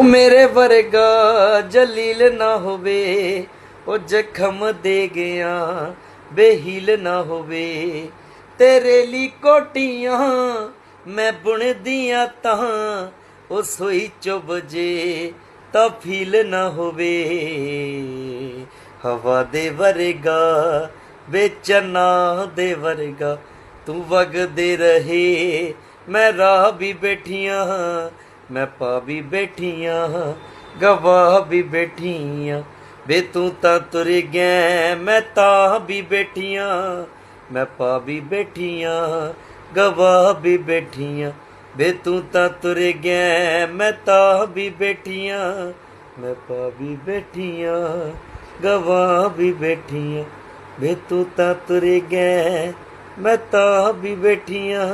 ਉਹ ਮੇਰੇ ਵਰਗਾ ਜਲੀਲ ਨਾ ਹੋਵੇ। ਉਹ ਜ਼ਖਮ ਦੇ ਗਿਆ, ਬੇਹੀਲ ਨਾ ਹੋਵੇ। ਤੇਰੇ ਲਈ ਕੋਟੀਆਂ ਮੈਂ ਬੁਣਦੀਆਂ ਤਾਂ, ਉਹ ਸੋਈ ਚੁੱਭ ਜੇ ਤਾਂ ਫੀਲ ਨਾ ਹੋਵੇ। ਹਵਾ ਦੇ ਵਰਗਾ ਵੇਚਨਾ ਦੇ ਵਰਗਾ, ਤੂੰ ਵਗਦੇ ਰਹੇ, ਮੈਂ ਰਾਹ ਵੀ ਬੈਠੀਆਂ। ਮੈਂ ਪਾ ਵੀ ਬੈਠੀਆਂ ਗਵਾ ਵੀ ਬੈਠੀਆਂ। ਵੇ ਤੂੰ ਤਾਂ ਤੁਰ ਗਿਆ ਮੈਂ ਤਾਂ ਵੀ ਬੈਠੀਆਂ। ਮੈਂ ਪਾ ਵੀ ਬੈਠੀਆਂ ਗਵਾ ਵੀ ਬੈਠੀਆਂ। ਵੇ ਤੂੰ ਤਾਂ ਤੁਰ ਗਿਆ ਮੈਂ ਤਾਂ ਵੀ ਬੈਠੀਆਂ। ਮੈਂ ਪਾ ਵੀ ਬੈਠੀਆਂ ਗਵਾ ਵੀ ਬੈਠੀਆਂ। ਵੇ ਤੂੰ ਤਾਂ ਤੁਰ ਗਿਆ ਮੈਂ ਤਾਂ ਵੀ ਬੈਠੀਆਂ।